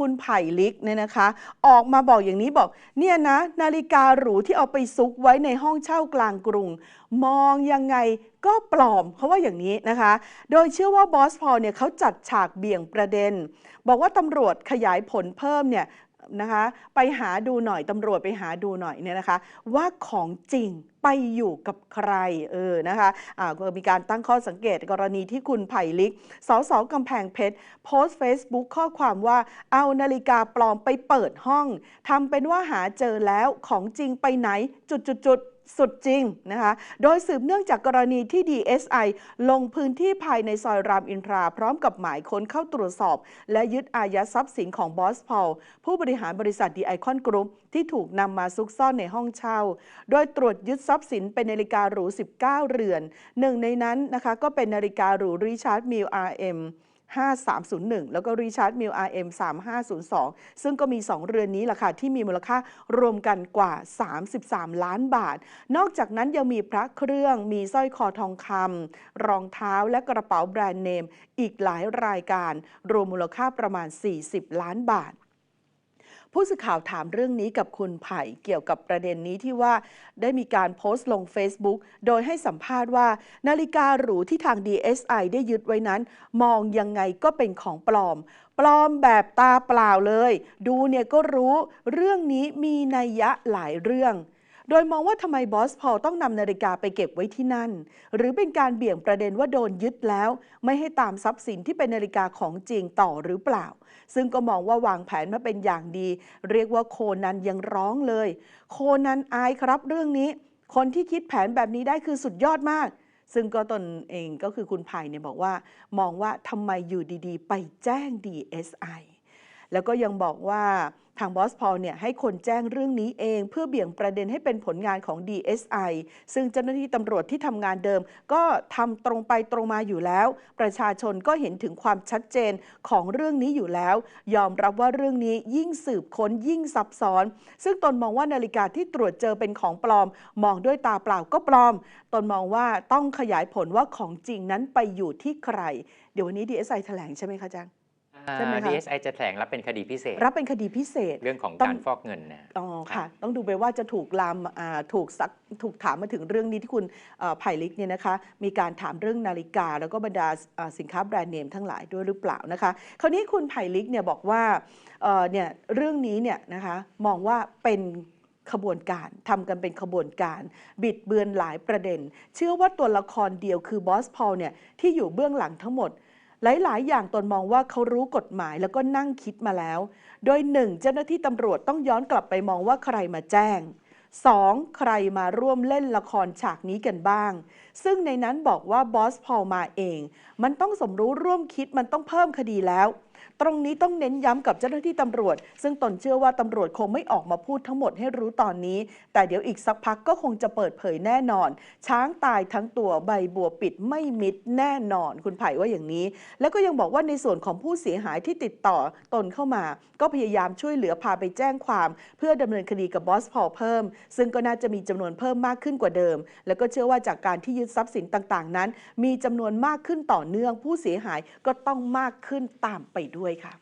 คุณไผ่ลิกเนี่ยนะคะ ออกมาบอกอย่างนี้บอก เนี่ยนะ นาฬิกาหรูที่เอาไปซุกไว้ในห้องเช่ากลางกรุง มองยังไงก็ปลอมเขาว่าอย่างนี้นะคะ โดยเชื่อว่าบอสพอเนี่ยเขาจัดฉากเบี่ยงประเด็น บอกว่าตำรวจขยายผลเพิ่มเนี่ยนะคะ ไปหาดูหน่อยตำรวจไปหาดูหน่อยเนี่ยนะคะ ว่าของจริงไปอยู่กับใครเออนะคะอ่าก็มีการตั้งข้อสังเกตกรณีที่คุณไผ่ลิกสสกำแพงเพชรโพสต์ Facebook ข้อความว่าเอานาฬิกาปลอมไปเปิดห้องทำเป็นว่าหาเจอแล้วของจริงไปไหนจุดจุดจุดสุดจริงนะคะ โดยสืบเนื่องจากกรณีที่ DSI ลงพื้นที่ภายในซอยรามอินทรา พร้อมกับหมายค้นเข้าตรวจสอบ และยึดอายัดทรัพย์สินของบอสพอลผู้บริหารบริษัทดีไอคอนกรุ๊ปที่ถูกนำมาซุกซ่อนในห้องเช่า โดยตรวจยึดทรัพย์สินเป็นนาฬิกาหรู 19 เรือน หนึ่งในนั้นนะคะก็เป็นนาฬิกาหรูริชาร์ดมิล RM 5301 แล้วก็ Richard Mille RM 3502 ซึ่งก็มี 2 เรือนนี้แหละค่ะที่มีมูลค่ารวมกันกว่า 33 ล้านบาท นอกจากนั้นยังมีพระเครื่อง มีสร้อยคอทองคำรองเท้าและกระเป๋าแบรนด์เนม อีกหลายรายการ รวมมูลค่าประมาณ 40 ล้านบาท ผู้สื่อข่าวถามเรื่องนี้กับคุณไผ่เกี่ยวกับประเด็นนี้ที่ว่า ได้มีการโพสต์ลง Facebook โดยให้สัมภาษณ์ว่า นาฬิกาหรูที่ทาง DSI ได้ยึดไว้นั้น มองยังไงก็เป็นของปลอม ปลอมแบบตาเปล่าเลย ดูเนี่ยก็รู้เรื่องนี้มีนัยยะหลายเรื่อง โดยมองว่าทำไมบอสพอลต้องนำนาฬิกาไปเก็บไว้ที่นั่น หรือเป็นการเบี่ยงประเด็นว่าโดนยึดแล้ว ไม่ให้ตามทรัพย์สินที่เป็นนาฬิกาของจริงต่อหรือเปล่า ซึ่งก็มองว่าวางแผนมาเป็นอย่างดี เรียกว่าโคนันยังร้องเลย โคนันอายครับเรื่องนี้ คนที่คิดแผนแบบนี้ได้คือสุดยอดมาก ซึ่งก็ตนเองก็คือคุณไผ่เนี่ยบอกว่า มองว่าทำไมอยู่ดีๆ ไปแจ้ง DSI แล้วก็ยังบอกว่าทางบอสพอลเนี่ยให้คนแจ้งเรื่องนี้เอง เพื่อเบี่ยงประเด็นให้เป็นผลงานของ DSI ซึ่งเจ้าหน้าที่ตำรวจที่ทำงานเดิม ก็ทำตรงไปตรงมาอยู่แล้ว ประชาชนก็เห็นถึงความชัดเจนของเรื่องนี้อยู่แล้ว ยอมรับว่าเรื่องนี้ยิ่งสืบค้นยิ่งซับซ้อน ซึ่งตนมองว่านาฬิกาที่ตรวจเจอเป็นของปลอม มองด้วยตาเปล่าก็ปลอม ตนมองว่าต้องขยายผลว่าของจริงนั้นไปอยู่ที่ใคร เดี๋ยววันนี้ DSI แถลงใช่ไหมคะจัง ใช่ไหมคะ DSI จะแถลงรับเป็นคดีพิเศษ รับเป็นคดีพิเศษ เรื่องของต้องการฟอกเงินนะ อ๋อค่ะต้องดูไปว่าจะถูกลามอ่าถูกซักถูกถามมาถึงเรื่องนี้ที่คุณเอ่อไผ่ลิกเนี่ยนะคะ มีการถามเรื่องนาฬิกา แล้วก็บรรดาอ่าสินค้าแบรนด์เนมทั้งหลายด้วยหรือเปล่านะคะ คราวนี้คุณไผ่ลิกเนี่ยบอกว่าเอ่อเนี่ยเรื่องนี้เนี่ยนะคะมองว่าเป็นขบวนการทำกันเป็นขบวนการ บิดเบือนหลายประเด็น เชื่อว่าตัวละครเดียวคือบอสพอลเนี่ยที่อยู่เบื้องหลังทั้งหมด หลาย ๆ อย่างตนมองว่าเขารู้กฎหมายแล้วก็นั่งคิดมาแล้ว โดยหนึ่งเจ้าหน้าที่ตำรวจต้องย้อนกลับไปมองว่าใครมาแจ้ง 2. ใครมาร่วมเล่นละครฉากนี้กันบ้าง ซึ่งในนั้นบอกว่าบอสพอลมาเอง มันต้องสมรู้ร่วมคิดมันต้องเพิ่มคดีแล้ว ตรงนี้ต้องเน้นย้ำกับเจ้าหน้าที่ตำรวจ ซึ่งตนเชื่อว่าตำรวจคงไม่ออกมาพูดทั้งหมดให้รู้ตอนนี้ แต่เดี๋ยวอีกสักพักก็คงจะเปิดเผยแน่นอน ช้างตายทั้งตัวใบบัวปิดไม่มิดแน่นอน คุณไผ่ว่าอย่างนี้ แล้วก็ยังบอกว่าในส่วนของผู้เสียหายที่ติดต่อตนเข้ามา ก็พยายามช่วยเหลือพาไปแจ้งความ เพื่อดำเนินคดีกับบอสพอเพิ่ม ซึ่งก็น่าจะมีจำนวนเพิ่มมากขึ้นกว่าเดิม แล้วก็เชื่อว่าจากการที่ยึดทรัพย์สินต่าง ๆ นั้น มีจำนวนมากขึ้นต่อเนื่อง ผู้เสียหายก็ต้องมากขึ้นตามไปด้วยค่ะ